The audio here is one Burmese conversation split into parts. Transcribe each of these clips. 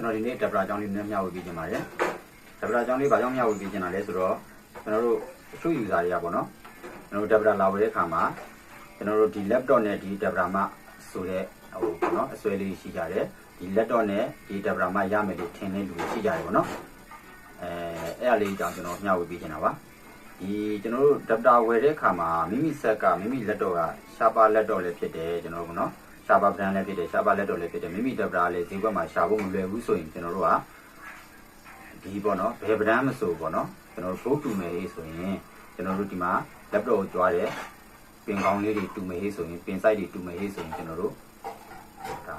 ကျွန်တော်ဒီနေ့တက်ပရာကျောင်းလေးနည်းမျှဝေပေးခြင်းပါတယ်တက်ပရာကျောင်းလေးဘာကြောင့်မျှဝေပေးခြင်းတာလဲဆိုတော့ကျွန်တော်တို့အထူး user တွေကပေါ့နော်ကျွန်တော်တို့တက်ပရာလာဝယ်တဲ့အခါမှာကျွန်တော်တို့ဒီ laptop နဲ့ဒီတက်ပရာမှဆိုတဲ့ဟိုပေါ့နော်အစွဲလေးရှိကြတယ်ဒီ laptop နဲ့ဒီတက်ပရာမှရမယ်လို့ထင်တဲ့လူတွေရှိကြတယ်ပေါ့နော်အဲအဲ့အလေးကြောင့်ကျွန်တော်မျှဝေပေးခြင်းတာပါဒီကျွန်တော်တို့ adapter ဝယ်တဲ့အခါမှာမိမိဆက်ကမိမိ laptop က Sharper laptop လည်းဖြစ်တယ်ကျွန်တော်တို့ကနော် Sharper brand လည်းဖြစ်တယ် Sharper laptop လည်းဖြစ်တယ်မိမိ adapter လည်းဈေးကွက်မှာရှာဖို့မလွယ်ဘူးဆိုရင်ကျွန်တော်တို့ကဒီပေါ့နော်ဘယ် brand မဆိုပေါ့နော်ကျွန်တော်တို့ go to မယ်ဆိုရင်ကျွန်တော်တို့ဒီမှာ laptop ကိုကြွားတယ်ပင်ကောင်းလေးတွေတူမယ်ဆိုရင်ပင် site တွေတူမယ်ဆိုရင်ကျွန်တော်တို့ဒါ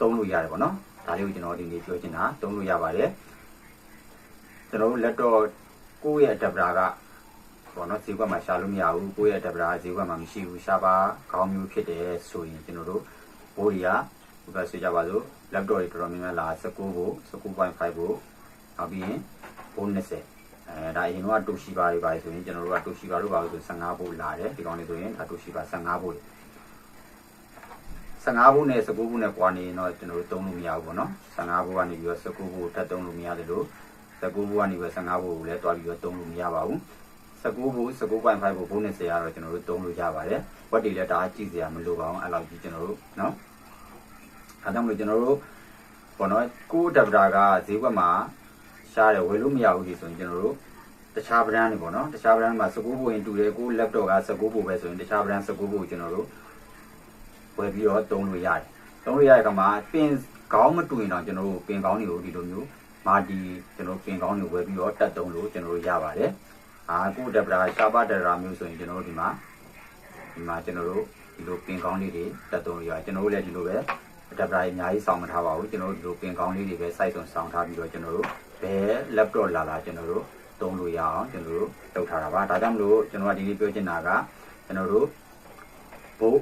သုံးလို့ရတယ်ပေါ့နော်ဒါလေးကိုကျွန်တော်ဒီနေ့ပြောချင်တာသုံးလို့ရပါတယ်ကျွန်တော်တို့ laptop ကိုယ့်ရဲ့ adapter က ပေါ့နော်ဈေးကွက်မှာရှာလို့မရဘူးကိုယ့်ရဲ့ adapter ဈေးကွက်မှာမရှိဘူးရှားပါခေါင်းမျိုးဖြစ်တယ်ဆိုရင်ကျွန်တော်တို့ဘိုးတွေကဘယ်ဆိုကြပါစို့ laptop တွေတော်တော်များများလာ19ကို19.5ကိုနောက်ပြီးရင်ဘိုး20အဲဒါအရင်ကတူရှိပါတွေပါဆိုရင်ကျွန်တော်တို့ကတူရှိပါတို့ပါလို့ဆို15ဘိုးလာတယ်ဒီကောင်လေးဆိုရင်ဒါတူရှိပါ15ဘိုး15ဘိုးနဲ့19ဘိုးနဲ့ကွာနေရင်တော့ကျွန်တော်တို့သုံးလို့မရဘူးပေါ့နော်15ဘိုးကနေပြီးတော့19ဘိုးထပ်သုံးလို့မရတယ်လို့19ဘိုးကနေပြီးတော့15ဘိုးကိုလည်းတွားပြီးတော့သုံးလို့မရပါဘူး 19ဘိုး19.5ဘိုးဘိုး20ကတော့ကျွန်တော်တို့သုံးလို့ရပါတယ်ဝက်တွေလည်းတအားကြည့်စရာမလိုပါဘူးအဲ့လောက်ကြီးကျွန်တော်တို့နော်အဲကြောင့်မလို့ကျွန်တော်တို့ပေါ့နော်ကိုဒဗတာကဈေးကွက်မှာရှားတယ်ဝယ်လို့မရဘူးဒီဆိုရင်ကျွန်တော်တို့တခြား brand တွေပေါ့နော်တခြား brand မှာ19ဘိုးရင်တူတယ်ကို laptop က19ဘိုးပဲဆိုရင်တခြား brand 19ဘိုးကိုကျွန်တော်တို့ဝယ်ပြီးတော့သုံးလို့ရတယ်သုံးလို့ရတဲ့အခါမှာပင်ကောင်းမတူရင်တော့ကျွန်တော်တို့ပင်ကောင်းတွေကိုဒီလိုမျိုးမာဒီကျွန်တော်ပင်ကောင်းတွေဝယ်ပြီးတော့တက်သုံးလို့ကျွန်တော်တို့ရပါတယ် အာကိုဒဗတာရှားပါဒရာမျိုးဆိုရင်ကျွန်တော်တို့ဒီမှာဒီမှာကျွန်တော်တို့ဒီလိုပင်ကောင်းလေးတွေတက်သုံးလို့ရတယ်ကျွန်တော်တို့လည်းဒီလိုပဲအဒပ်တာအများကြီးစောင့်မထားပါဘူးကျွန်တော်တို့ဒီလိုပင်ကောင်းလေးတွေပဲ site ဆုံးစောင့်ထားပြီးတော့ကျွန်တော်တို့ဘယ် laptop လာလာကျွန်တော်တို့သုံးလို့ရအောင်ကျွန်တော်တို့လုပ်ထားတာပါဒါကြောင့်မလို့ကျွန်တော်ကဒီနေ့ပြောချင်တာကကျွန်တော်တို့ဘို့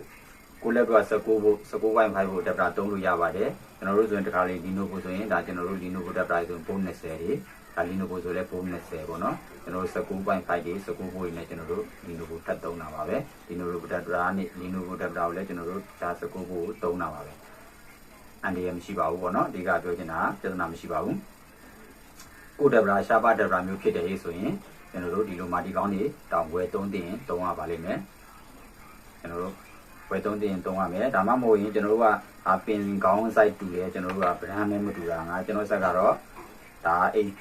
ကိုလက်က19ဘို့19.5ဘို့ adapter သုံးလို့ရပါတယ်ကျွန်တော်တို့ဆိုရင်တခါလေး Lenovo ဆိုရင်ဒါကျွန်တော်တို့ Lenovo adapter ဆိုရင်ဘို့20တွေဒါ Lenovo ဆိုလည်းဘို့20ပေါ့နော်ကျွန်တော်တို့19.5တွေ19ဘို့တွေနဲ့ကျွန်တော်တို့ Lenovo ထပ်သုံးတာပါပဲ Lenovo adapter နဲ့ Lenovo adapter ကိုလည်းကျွန်တော်တို့ဒါ19ဘို့သုံးတာပါပဲအန်ဒီရမရှိပါဘူးပေါ့နော်အဓိကပြောချင်တာပြဿနာမရှိပါဘူးကိုဒဗရာရှားပါဒဗရာမျိုးဖြစ်တယ်ဟေ့ဆိုရင်ကျွန်တော်တို့ဒီလိုမာတီကောင်းတွေတောင်ဝဲသုံးတင်ရင်သုံးရပါလိမ့်မယ်ကျွန်တော်တို့ ဝဲသုံးတင်ရင်သုံးရမယ်ဒါမှမဟုတ်ရင်ကျွန်တော်တို့ကအပင်ကောင်း site တူတယ်ကျွန်တော်တို့က brand နဲ့မတူတာငါကျွန်တော်ဆက်ကတော့ဒါ HP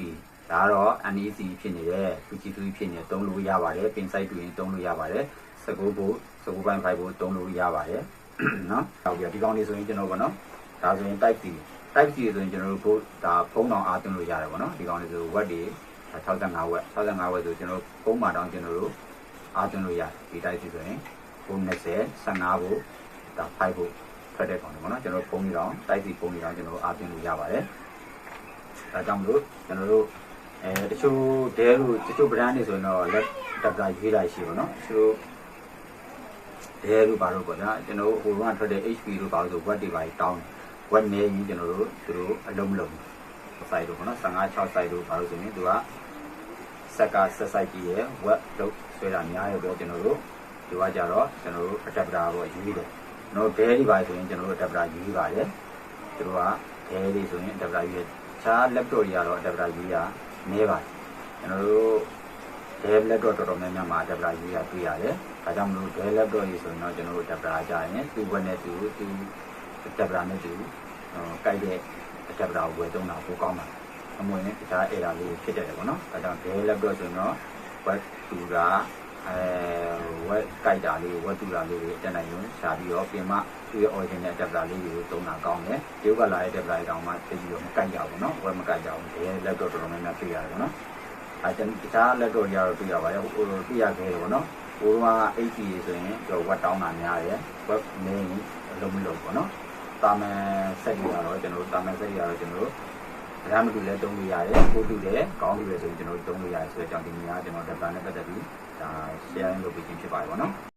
ဒါကတော့ NEC ဖြစ်နေတယ် PG3 ဖြစ်နေသုံးလို့ရပါတယ်ပင် site တူရင်သုံးလို့ရပါတယ်19ဘို့19.5ဘို့သုံးလို့ရပါတယ်နော်ဟုတ်ပြီဒီကောင်းလေးဆိုရင်ကျွန်တော်ကနော်ဒါဆိုရင် type C type C ဆိုရင်ကျွန်တော်တို့ကိုဒါဖုန်းတောင်အားသွင်းလို့ရတယ်ပေါ့နော်ဒီကောင်လေးဆို web တွေ65 web 65 web ဆိုကျွန်တော်ဖုန်းမှာတောင်ကျွန်တော်တို့အားသွင်းလို့ရတယ်ဒီ type C ဆိုရင် ဖုန်း20 15ဖို့ဒါ5ဖို့ထွက်တဲ့ကောင်တွေပေါ့နော်ကျွန်တော်ဖုန်းတွေတောင် type C ဖုန်းတွေတောင်ကျွန်တော်တို့အားသွင်းလို့ရပါတယ်ဒါကြောင့်မလို့ကျွန်တော်တို့အဲတချို့ဒဲလို့တချို့ brand တွေဆိုရင်တော့ let adapter ရွေးလိုက်ရှိပါတော့တချို့ဒဲလို့ပါတော့ပေါ့ဗျာကျွန်တော်ဟိုကထွက်တဲ့ HP လို့ပါလို့ဆို web တွေပါတောင်းတယ် web နေရင်ကျွန်တော်တို့သူတို့အလုံးမလုံး site တို့ပေါ့နော်55 6 site တို့ဘာလို့ဆိုရင်သူကဆက်ကဆက် site ကြီးရဲ့ web လို့ဆွဲတာများရဲ့တော့ကျွန်တော်တို့ ဒီကကြတော့ကျွန်တော်တို့ adapter ပေါ့ယူတယ်ကျွန်တော်ဘဲဒီပါဆိုရင်ကျွန်တော်တို့ adapter ယူပါတယ်သူတို့ကဘဲလေးဆိုရင် adapter ယူတယ်ခြား laptop တွေကတော့ adapter ယူရနေပါတယ်ကျွန်တော်တို့ဘဲ laptop တော်တော်များများမှာ adapter ယူရတွေ့ရတယ်ဒါကြောင့်မလို့ဘဲ laptop ကြီးဆိုရင်တော့ကျွန်တော်တို့ adapter ကြရင်သူ့ဘက်နဲ့သူသူ adapter နဲ့တူကိုက်တဲ့ adapter ကိုဝယ်သုံးတာပိုကောင်းပါတယ်အမွေနဲ့တခြား error လေးဖြစ်တတ်တယ်ပေါ့နော်အဲဒါကြောင့် Dell laptop ဆိုရင်တော့ web တူတာအဲ web ကိုက်တာလေး web တူတာလေးတွေတက်နိုင်ရင်ရှာပြီးတော့ပြင်မသူ့ရဲ့ origin နဲ့ adapter လေးတွေကိုသုံးတာကောင်းတယ်ဒီကလာတဲ့ adapter တွေတောင်မှသိပြီးတော့မကိုက်ကြဘူးနော် web မကိုက်ကြဘူး Dell laptop တော်တော်များများတွေ့ရတယ်ပေါ့နော်အဲတခြား laptop တွေကတော့တွေ့ရပါတယ်ဟိုတွေ့ရခဲ့တယ်ပေါ့နော်ဟိုက HP ဆိုရင်တော့ web တောင်းတာများတယ် web နေအလုံးမလုံးပေါ့နော်တာမန်ဆက်ရတော့ကျွန်တော်တို့တာမန်ဆက်ရတော့ကျွန်တော်တို့ဗ ရာမတူလဲတုံးလို့ရတယ်ကိုတူတယ်ကောင်းတူတယ်ဆိုရင်ကျွန်တော်တို့တုံးလို့ရတယ်ဆိုတဲ့အကြောင်းဒီနေ့ကကျွန်တော် data နဲ့ပတ်သက်ပြီးဒါ share လုပ်ပေးခြင်းဖြစ်ပါတယ်ပေါ့နော်